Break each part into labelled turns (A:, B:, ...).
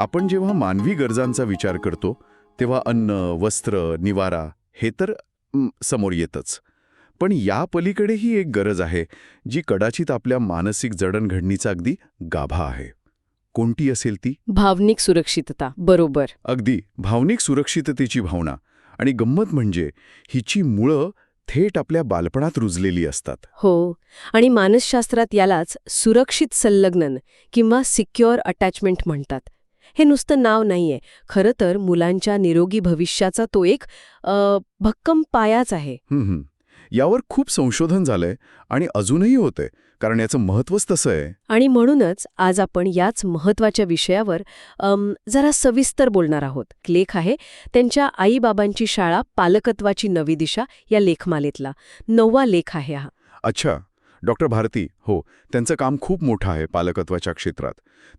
A: आपण जेव्हा मानवी गरजांचा विचार करतो तेव्हा अन्न वस्त्र निवारा हे तर समोर येतच. पण या पलीकडेही एक गरज आहे जी कदाचित आपल्या मानसिक जडणघडणीचा अगदी गाभा आहे. कोणती असेल ती?
B: भावनिक सुरक्षितता बरोबर.
A: अगदी भावनिक सुरक्षिततेची भावना. आणि गंमत म्हणजे हिची मुळं थेट आपल्या बालपणात रुजलेली असतात.
B: हो आणि मानसशास्त्रात यालाच सुरक्षित संलग्नन किंवा सिक्युअर अटॅचमेंट म्हणतात. हे नुसतं नाव नाहीये. खरं तर मुलांच्या निरोगी भविष्याचा तो एक भक्कम पायाच आहे.
A: यावर खूप संशोधन झालंय आणि अजूनही होतंय कारण याचं महत्वच तसं आहे.
B: आणि म्हणूनच आज आपण याच महत्त्वाच्या विषयावर जरा सविस्तर बोलणार आहोत. लेख आहे त्यांच्या आईबाबांची शाळा पालकत्वाची नवी दिशा या लेखमालेतला. नववा लेख आहे हा.
A: अच्छा. डॉक्टर भारती हो त्यांचं काम खूप मोठं आहे पालकत्वाच्या क्षेत्रात.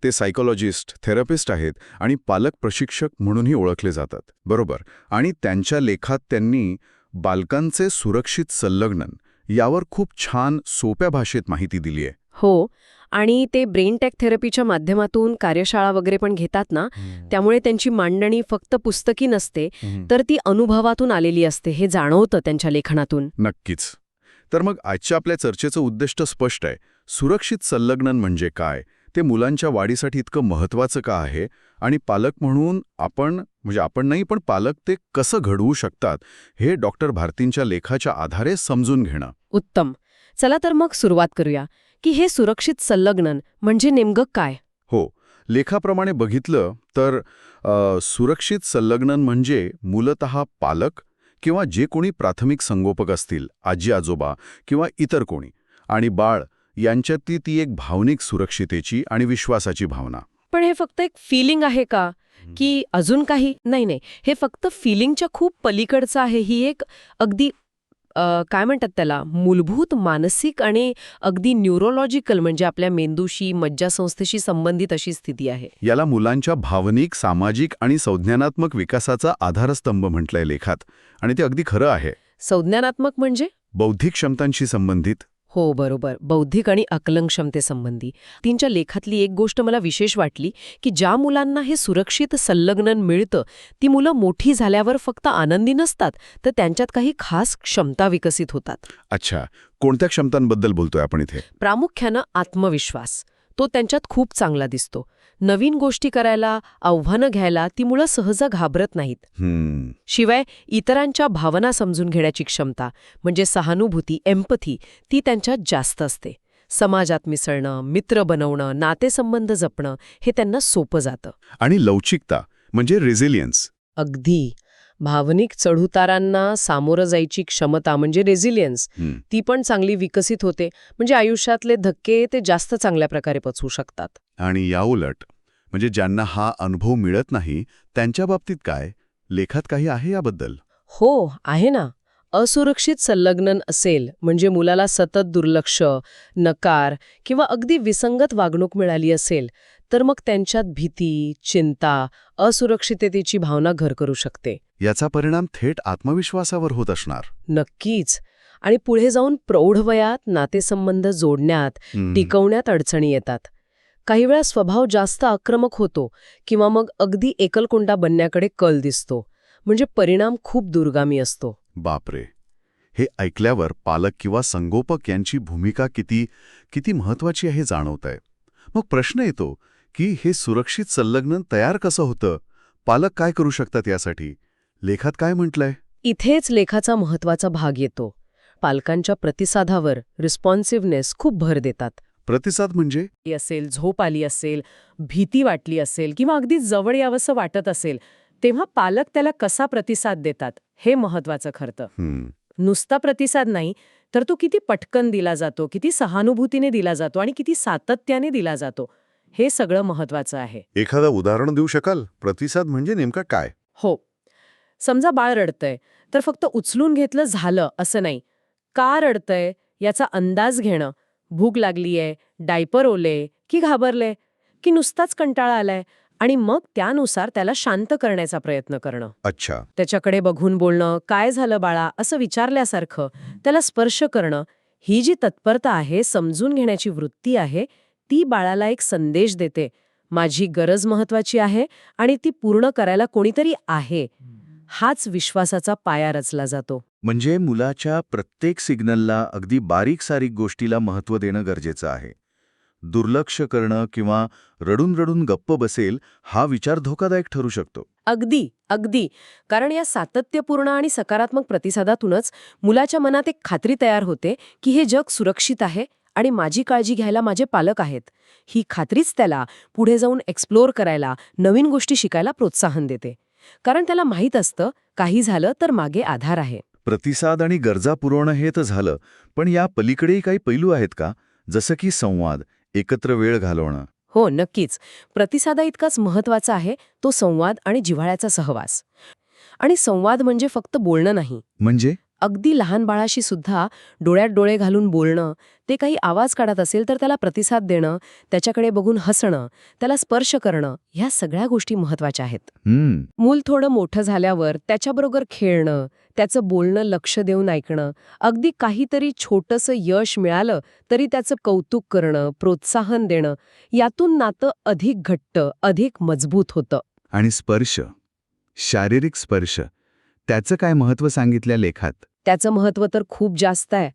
A: ते सायकोलॉजिस्ट थेरपिस्ट आहेत आणि पालक प्रशिक्षक म्हणूनही ओळखले जातात. बरोबर. आणि त्यांच्या लेखात त्यांनी बालकांचे सुरक्षित संलग्नन यावर खूप छान सोप्या भाषेत माहिती दिली आहे.
B: हो आणि ते ब्रेन टॅक थेरपीच्या माध्यमातून कार्यशाळा वगैरे पण घेतात ना त्यामुळे त्यांची मांडणी फक्त पुस्तकी नसते तर ती अनुभवातून आलेली असते हे जाणवतं त्यांच्या लेखनातून.
A: नक्कीच. तर मग आजच्या आपल्या चर्चेचं उद्दिष्ट स्पष्ट आहे. सुरक्षित संलग्नन म्हणजे काय? ते मुलांच्या वाढीसाठी इतकं महत्वाचं का आहे? आणि पालक म्हणून आपण म्हणजे आपण नाही पण पालक ते कसं घडवू शकतात? हे डॉक्टर भारतींच्या लेखाच्या आधारे समजून घेणं.
B: उत्तम. चला तर मग सुरुवात करूया. की हे सुरक्षित संलग्नन म्हणजे नेमकं काय?
A: हो. लेखाप्रमाणे बघितलं तर अ, सुरक्षित संलग्नन म्हणजे मूलतः पालक किंवा जे कोणी प्राथमिक संगोपक असतील आजी आजोबा किंवा इतर कोणी आणि बाळ यांच्यातली ती एक भावनिक सुरक्षितेची आणि विश्वासाची भावना.
B: पण हे फक्त एक फिलिंग आहे का? की अजून काही? नाही नाही. हे फक्त फिलिंगच्या खूप पलीकडचं आहे. ही एक अगदी काय म्हणतात त्याला? मूलभूत मानसिक आणि अगदी न्यूरोलॉजिकल म्हणजे आपल्या मेंदूशी मज्जासंस्थेशी संबंधित अशी स्थिती आहे.
A: याला मुलांच्या भावनिक सामाजिक आणि संज्ञानात्मक विकासाचा आधारस्तंभ म्हटलंय लेखात. आणि ते अगदी खरं आहे.
B: संज्ञानात्मक म्हणजे?
A: बौद्धिक क्षमतांशी संबंधित.
B: हो बरोबर. बौद्धिक आणि आकलन क्षमतेसंबंधी. तीनच्या लेखातली एक गोष्ट मला विशेष वाटली की ज्या मुलांना हे सुरक्षित संलग्नन मिळतं ती मुलं मोठी झाल्यावर फक्त आनंदी नसतात तर त्यांच्यात काही खास क्षमता विकसित होतात.
A: अच्छा. कोणत्या क्षमतांबद्दल बोलतोय आपण इथे?
B: प्रामुख्यानं आत्मविश्वास. तो त्यांच्यात खूप चांगला दिसतो. नवीन गोष्टी करायला आव्हानं घ्यायला ती मुलं सहज घाबरत नाहीत. शिवाय इतरांच्या भावना समजून घेण्याची क्षमता म्हणजे सहानुभूती एम्पथी ती त्यांच्यात जास्त असते. समाजात मिसळणं मित्र बनवणं नातेसंबंध जपणं हे त्यांना सोपं जातं.
A: आणि लवचिकता म्हणजे रेझिलियन्स.
B: अगदी. भावनिक चढउतारांना सामोरं जायची क्षमता म्हणजे रेझिलियन्स ती पण चांगली विकसित होते. म्हणजे आयुष्यातले धक्के ते जास्त चांगल्या प्रकारे पचवू शकतात.
A: आणि याउलट म्हणजे ज्यांना हा अनुभव मिळत नाही त्यांच्या बाबतीत काय? लेखात काही आहे याबद्दल?
B: हो आहे ना. असुरक्षित संलग्नन असेल म्हणजे मुलाला सतत दुर्लक्ष नकार किंवा अगदी विसंगत वागणूक मिळाली असेल तर मग त्यांच्यात भीती चिंता असुरक्षिततेची भावना घर करू शकते.
A: याचा परिणाम थेट आत्मविश्वासावर होत असणार.
B: नक्कीच. आणि पुढे जाऊन प्रौढ वयात नातेसंबंध जोडण्यात. टिकवण्यात अडचणी येतात. काही वेळा स्वभाव जास्त आक्रमक होतो किंवा मग अगदी एकलकोंडा बनण्याकडे कल दिसतो. म्हणजे परिणाम खूप दुर्गामी असतो.
A: बापरे. हे ऐकल्यावर पालक किंवा संगोपक यांची भूमिका किती किती महत्वाची आहे जाणवत आहे मग प्रश्न येतो की हे सुरक्षित संलग्न तयार कसं होतं? पालक काय करू शकतात यासाठी? लेखात काय म्हटलंय?
B: इथेच लेखाचा महत्त्वाचा भाग येतो. पालकांच्या प्रतिसादावर रिस्पॉन्सिव्हनेस खूप भर देतात.
A: प्रतिसाद म्हणजे?
B: असेल झोप आली असेल भीती वाटली असेल किंवा अगदी जवळ यावंसं वाटत असेल तेव्हा पालक त्याला कसा प्रतिसाद देतात हे महत्वाचं खरतं नुसता प्रतिसाद नाही तर तो किती पटकन दिला जातो किती सहानुभूतीने दिला जातो आणि किती सातत्याने दिला जातो. हे सगळं महत्वाचं आहे.
A: एखादं उदाहरण देऊ शकाल? प्रतिसाद म्हणजे नेमका काय?
B: हो. समजा बाळ रडतंय तर फक्त उचलून घेतलं झालं असं नाही. का रडतंय? याचा अंदाज घेणं. भूक लागलीये डायपर ओले की घाबरले? की नुसताच कंटाळा आलाय? आणि मग त्यानुसार त्याला शांत करण्याचा प्रयत्न करणं.
A: अच्छा.
B: त्याच्याकडे बघून बोलणं काय झालं बाळा? असं विचारल्यासारखं त्याला स्पर्श करणं ही जी तत्परता आहे समजून घेण्याची वृत्ती आहे ती बाळाला एक संदेश देते. माझी गरज महत्वाची आहे आणि ती पूर्ण करायला कोणीतरी आहे. हाच विश्वासाचा पाया रचला जातो.
C: म्हणजे मुलाच्या प्रत्येक सिग्नलला अगदी बारीक सारीक गोष्टीला महत्त्व देणं गरजेचं आहे. दुर्लक्ष करणं किंवा रडून रडून गप्प बसेल हा विचार धोकादायक ठरू शकतो.
B: अगदी अगदी. कारण या सातत्यपूर्ण आणि सकारात्मक प्रतिसादातूनच मुलाच्या मनात एक खात्री तयार होते की हे जग सुरक्षित आहे आणि माझी काळजी घ्यायला माझे पालक आहेत. ही खात्रीच त्याला पुढे जाऊन एक्सप्लोअर करायला नवीन गोष्टी शिकायला प्रोत्साहन देते. कारण त्याला माहीत असतं काही झालं तर मागे आधार आहे.
C: प्रतिसाद आणि गरजा पुरवणं हे तर झालं पण या पलीकडेही काही पैलू आहेत का? जसं की संवाद एकत्र वेळ घालवणं.
B: हो नक्कीच. प्रतिसादा इतकाच महत्त्वाचा आहे तो संवाद आणि जिव्हाळ्याचा सहवास. आणि संवाद म्हणजे फक्त बोलणं नाही.
C: म्हणजे?
B: अगदी लहान बाळाशी सुद्धा डोळ्यात डोळे घालून बोलणं ते काही आवाज काढत असेल तर त्याला प्रतिसाद देणं त्याच्याकडे बघून हसणं त्याला स्पर्श करणं ह्या सगळ्या गोष्टी महत्त्वाच्या आहेत.
C: हम्म.
B: मूल थोडं मोठं झाल्यावर त्याच्याबरोबर खेळणं त्याचं बोलणं लक्ष देऊन ऐकणं अगदी काहीतरी छोटंसं यश मिळालं तरी त्याचं कौतुक करणं प्रोत्साहन देणं यातून नातं अधिक घट्ट अधिक मजबूत होतं.
A: आणि स्पर्श शारीरिक स्पर्श त्याचं काय महत्त्व सांगितल्या लेखात?
B: त्याचं महत्त्व तर खूप जास्त आहे.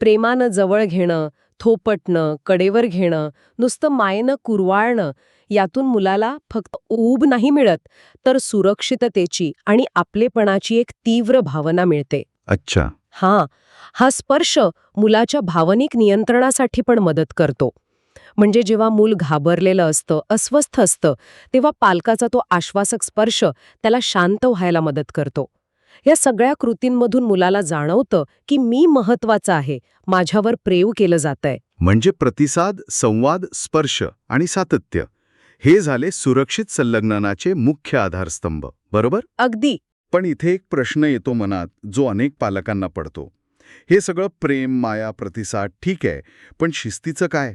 B: प्रेमानं जवळ घेणं थोपटणं कडेवर घेणं नुसतं मायेनं कुरवाळणं यातून मुलाला फक्त ऊब नाही मिळत तर सुरक्षिततेची आणि आपलेपणाची एक तीव्र भावना मिळते.
A: अच्छा.
B: हां हा स्पर्श मुलाच्या भावनिक नियंत्रणासाठी पण मदत करतो. म्हणजे जेव्हा मूल घाबरलेलं असतं अस्वस्थ असतं तेव्हा पालकाचा तो आश्वासक स्पर्श त्याला शांत व्हायला मदत करतो. या सगळ्या कृतींमधून मुलाला जाणवतं की मी महत्वाचं आहे माझ्यावर प्रेव केलं जातंय.
A: म्हणजे प्रतिसाद संवाद स्पर्श आणि सातत्य हे झाले सुरक्षित संलग्ननाचे मुख्य आधारस्तंभ बरोबर?
B: अगदी.
A: पण इथे एक प्रश्न येतो मनात जो अनेक पालकांना पडतो. हे सगळं प्रेम माया प्रतिसाद ठीक आहे पण शिस्तीचं काय?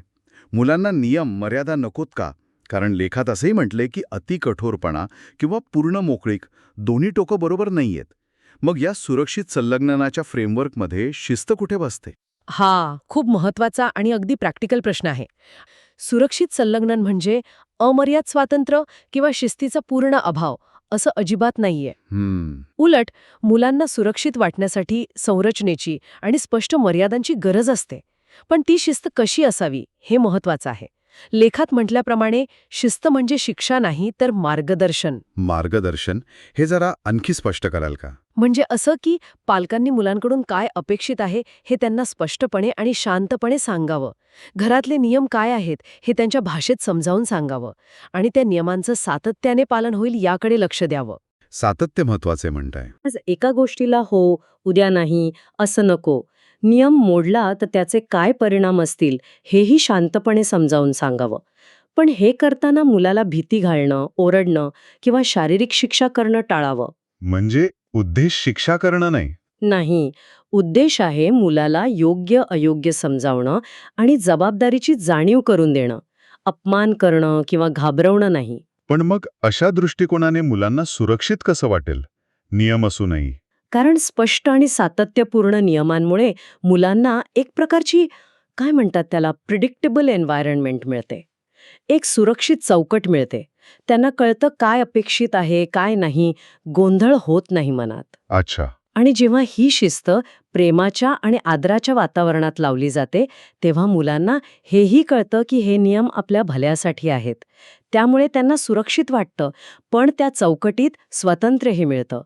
A: मुलांना नियम मर्यादा नकोत का? कारण लेखात असंही म्हटले की अति कठोरपणा किंवा पूर्ण मोकळीक दोन्ही टोकं बरोबर नाहीयेत. मग या सुरक्षित संलग्ननाच्या फ्रेमवर्कमध्ये शिस्त कुठे बसते?
B: हा खूप महत्त्वाचा आणि अगदी प्रॅक्टिकल प्रश्न आहे. सुरक्षित संलग्नन म्हणजे अमर्याद स्वातंत्र्य किंवा शिस्तीचा पूर्ण अभाव असं अजिबात नाहीये.
A: हम्म.
B: उलट मुलांना सुरक्षित वाटण्यासाठी संरचनेची आणि स्पष्ट मर्यादांची गरज असते. पण ती शिस्त कशी असावी हे महत्वाचं आहे. लेखात म्हटल्याप्रमाणे शिस्त म्हणजे शिक्षा नाही तर मार्गदर्शन.
A: मार्गदर्शन? हे जरा आणखी स्पष्ट कराल का?
B: म्हणजे असं की पालकांनी मुलांकडून काय अपेक्षित आहे हे त्यांना स्पष्टपणे आणि शांतपणे सांगावं. घरातले नियम काय आहेत हे त्यांच्या भाषेत समजावून सांगावं आणि त्या नियमांचं सातत्याने पालन होईल याकडे लक्ष द्यावं.
A: सातत्य महत्त्वाचे म्हणताय.
D: आज एका गोष्टीला हो उद्या नाही असं नको. नियम मोडला तर त्याचे काय परिणाम असतील हेही शांतपणे समजावून सांगावं. पण हे करताना मुलाला भीती घालणं ओरडणं किंवा शारीरिक शिक्षा करणं टाळावं.
A: म्हणजे? उद्देश शिक्षा करणं नाही.
D: नाही. उद्देश आहे मुलाला योग्य अयोग्य समजावणं आणि जबाबदारीची जाणीव करून देणं. अपमान करणं किंवा घाबरवणं नाही.
A: पण मग अशा दृष्टिकोनाने मुलांना सुरक्षित कसं वाटेल? नियम असूनही
D: कारण स्पष्ट आणि सातत्यपूर्ण नियमांमुळे मुलांना एक प्रकारची काय म्हणतात त्याला प्रिडिक्टेबल एन्व्हायरमेंट मिळते. एक सुरक्षित चौकट मिळते. त्यांना कळतं काय अपेक्षित आहे काय नाही गोंधळ होत नाही मनात.
A: अच्छा.
D: आणि जेव्हा ही शिस्त प्रेमाच्या आणि आदराच्या वातावरणात लावली जाते तेव्हा मुलांना हेही कळतं की हे नियम आपल्या भल्यासाठी आहेत. त्यामुळे त्यांना सुरक्षित वाटतं पण त्या चौकटीत स्वातंत्र्यही मिळतं.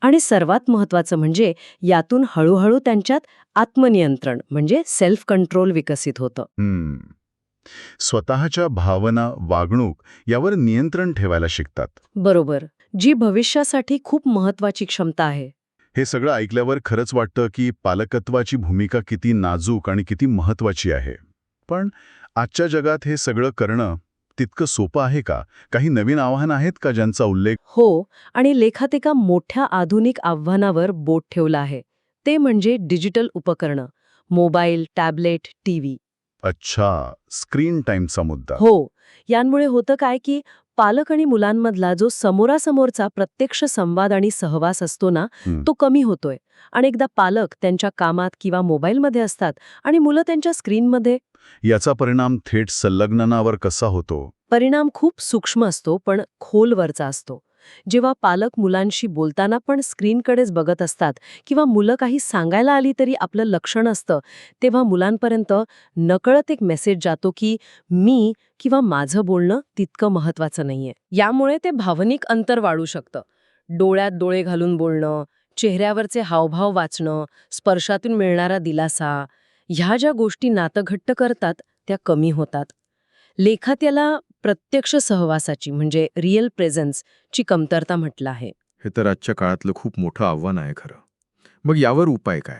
D: आणि सर्वात महत्वाचं म्हणजे यातून हळूहळू त्यांच्यात आत्मनियंत्रण म्हणजे सेल्फ कंट्रोल विकसित होतं.
A: हम्म. स्वतःच्या भावना वागणूक यावर नियंत्रण ठेवायला शिकतात.
D: बरोबर. जी भविष्यासाठी खूप महत्वाची क्षमता आहे.
A: हे सगळं ऐकल्यावर खरंच वाटतं की पालकत्वाची भूमिका किती नाजूक आणि किती महत्वाची आहे. पण आजच्या जगात हे सगळं करणं तितकं सोपं आहे का? काही नवीन आव्हानं आहेत का ज्यांचा उल्लेख?
D: हो आणि लेखात एका मोठ्या आधुनिक आव्हानावर बोट ठेवला आहे. ते म्हणजे डिजिटल उपकरणं. Mobile tablet TV.
A: अच्छा स्क्रीन टाईमचा मुद्दा.
D: हो यांमुळे होतं काय की पालक आणि मुलांमधला जो समोरासमोरचा प्रत्यक्ष संवाद आणि सहवास असतो ना. तो कमी होतोय. अनेकदा पालक त्यांच्या कामात किंवा मोबाईलमध्ये असतात आणि मुलं त्यांच्या स्क्रीनमध्ये.
A: याचा परिणाम थेट संलग्ननावर कसा होतो?
B: परिणाम खूप सूक्ष्म असतो पण खोलवरचा असतो. जेव्हा पालक मुलांशी बोलताना पण स्क्रीनकडेच बघत असतात किंवा मुलं काही सांगायला आली तरी आपलं लक्षण असतं तेव्हा मुलांपर्यंत नकळत एक मेसेज जातो की मी किंवा माझं बोलणं तितकं महत्वाचं नाहीये. यामुळे ते भावनिक अंतर वाढू शकतं. डोळ्यात डोळे घालून बोलणं चेहऱ्यावरचे हावभाव वाचणं स्पर्शातून मिळणारा दिलासा ह्या ज्या गोष्टी नातं घट्ट करतात त्या कमी होतात. लेखात याला प्रत्यक्ष सहवासाची म्हणजे रिअल प्रेझन्स ची कमतरता म्हटलं आहे.
E: हे तर आजच्या काळातलं खूप मोठं आव्हान आहे खरं. मग यावर उपाय काय?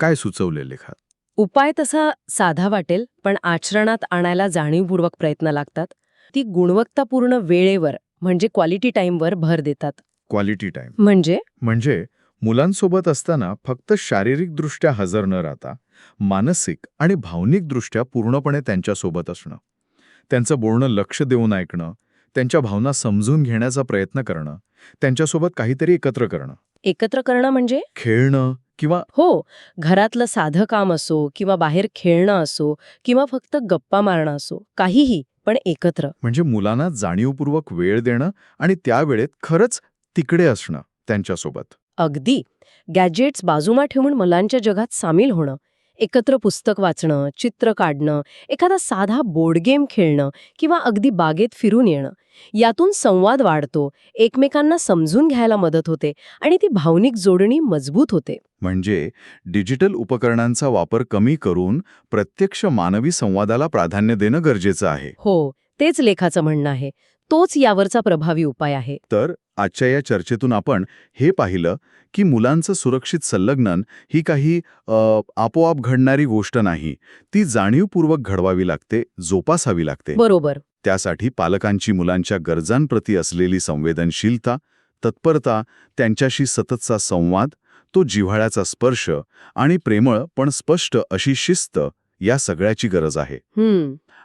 E: काय सुचवले लेखात
B: उपाय तसा साधा वाटेल पण आचरणात आणायला जाणीवपूर्वक प्रयत्न लागतात. ती गुणवत्तापूर्ण वेळेवर म्हणजे क्वालिटी टाईमवर भर देतात.
E: क्वालिटी टाइम
B: म्हणजे?
E: म्हणजे मुलांसोबत असताना फक्त शारीरिकदृष्ट्या हजर न राहता मानसिक आणि भावनिकदृष्ट्या पूर्णपणे त्यांच्यासोबत असणं. त्यांचं बोलणं लक्ष देऊन ऐकणं त्यांच्या भावना समजून घेण्याचा प्रयत्न करणं त्यांच्यासोबत काहीतरी एकत्र करणं.
B: एकत्र करणं म्हणजे?
E: खेळणं किंवा
B: हो घरातलं साधं काम असो किंवा बाहेर खेळणं असो किंवा फक्त गप्पा मारणं असो काहीही पण एकत्र.
E: म्हणजे मुलांना जाणीवपूर्वक वेळ देणं आणि त्या वेळेत खरंच तिकडे असणं त्यांच्यासोबत.
B: अगदी. गॅजेट्स बाजूमा ठेवून मुलांच्या जगात सामील होणं एकत्र पुस्तक वाचणं चित्र काढणं एखादा साधा बोर्ड गेम खेळणं किंवा अगदी बागेत फिरून येणं यातून संवाद वाढतो एकमेकांना समजून घ्यायला मदत होते आणि ती भावनिक जोडणी मजबूत होते.
A: म्हणजे डिजिटल उपकरणांचा वापर कमी करून प्रत्यक्ष मानवी संवादाला प्राधान्य देणं गरजेचं आहे.
B: हो तेच लेखाचं म्हणणं आहे. तोच यावरचा प्रभावी उपाय आहे.
A: तर आजच्या या चर्चेतून आपण हे पाहिलं की मुलांचं सुरक्षित संलग्नन ही काही आपोआप घडणारी गोष्ट नाही. ती जाणीवपूर्वक घडवावी लागते जोपासावी लागते.
B: बरोबर.
A: त्यासाठी पालकांची मुलांच्या गरजांप्रती असलेली संवेदनशीलता तत्परता त्यांच्याशी सततचा संवाद तो जिव्हाळ्याचा स्पर्श आणि प्रेमळ पण स्पष्ट अशी शिस्त या सगळ्याची गरज आहे.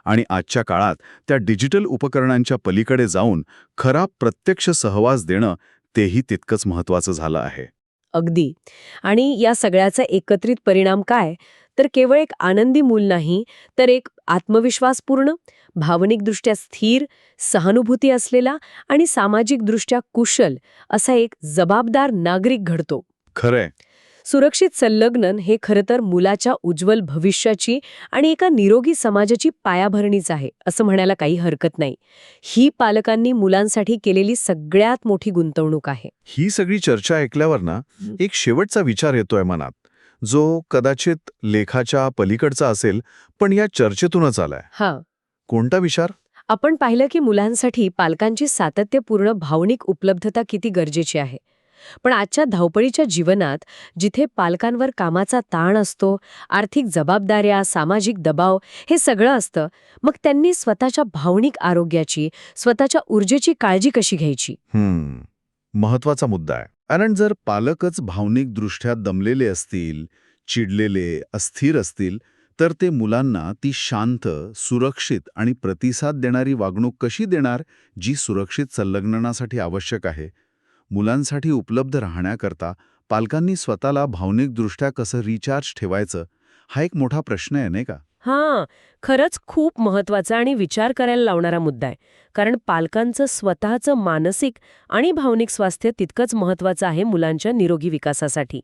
A: आणि आजच्या काळात त्या डिजिटल उपकरणांच्या पलीकडे जाऊन खरा प्रत्यक्ष सहवास देणं तेही तितकंच महत्वाचं झालं आहे.
B: अगदी. आणि या सगळ्याचा एकत्रित परिणाम काय? तर केवळ एक आनंदी मूल नाही तर एक आत्मविश्वासपूर्ण भावनिकदृष्ट्या स्थिर सहानुभूती असलेला आणि सामाजिकदृष्ट्या कुशल असा एक जबाबदार नागरिक घडतो.
A: खरंय.
B: सुरक्षित संलग्नन हे खरं तर मुलाच्या उज्ज्वल भविष्याची आणि एका निरोगी समाजाची पायाभरणीच आहे असं म्हणायला काही हरकत नाही. ही पालकांनी मुलांसाठी केलेली सगळ्यात मोठी गुंतवणूक आहे.
A: ही सगळी चर्चा ऐकल्यावर ना एक शेवटचा विचार येतोय मनात. जो कदाचित लेखाच्या पलीकडचा असेल पण या चर्चेतूनच आलाय.
B: हा.
A: कोणता विचार?
B: आपण पाहिलं की मुलांसाठी पालकांची सातत्यपूर्ण भावनिक उपलब्धता किती गरजेची आहे. पण आजच्या धावपळीच्या जीवनात जिथे पालकांवर कामाचा ताण असतो आर्थिक जबाबदाऱ्या सामाजिक दबाव हे सगळं असतं मग त्यांनी स्वतःच्या भावनिक आरोग्याची स्वतःच्या ऊर्जेची काळजी कशी घ्यायची?
A: हम्म. महत्त्वाचा मुद्दा आहे. कारण जर पालकच भावनिकदृष्ट्या दमलेले असतील चिडलेले अस्थिर असतील तर ते मुलांना ती शांत सुरक्षित आणि प्रतिसाद देणारी वागणूक कशी देणार जी सुरक्षित संलग्ननासाठी आवश्यक आहे? मुलांसाठी उपलब्ध राहण्याकरता पालकांनी स्वतःला भावनिकदृष्ट्या कसं रिचार्ज ठेवायचं हा एक मोठा प्रश्न आहे नाही का?
B: हां खरंच खूप महत्त्वाचा आणि विचार करायला लावणारा मुद्दा आहे. कारण पालकांचं स्वतःचं मानसिक आणि भावनिक स्वास्थ्य तितकंच महत्वाचं आहे मुलांच्या निरोगी विकासासाठी.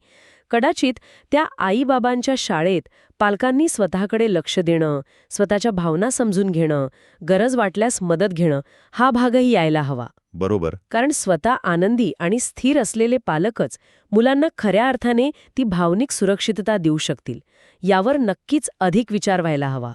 B: कदाचित त्या आईबाबांच्या शाळेत पालकांनी स्वतःकडे लक्ष देणं स्वतःच्या भावना समजून घेणं गरज वाटल्यास मदत घेणं हा भागही यायला हवा.
A: बरोबर.
B: कारण स्वतः आनंदी आणि स्थिर असलेले पालकच मुलांना खऱ्या अर्थाने ती भावनिक सुरक्षितता देऊ शकतील. यावर नक्कीच अधिक विचार व्हायला हवा.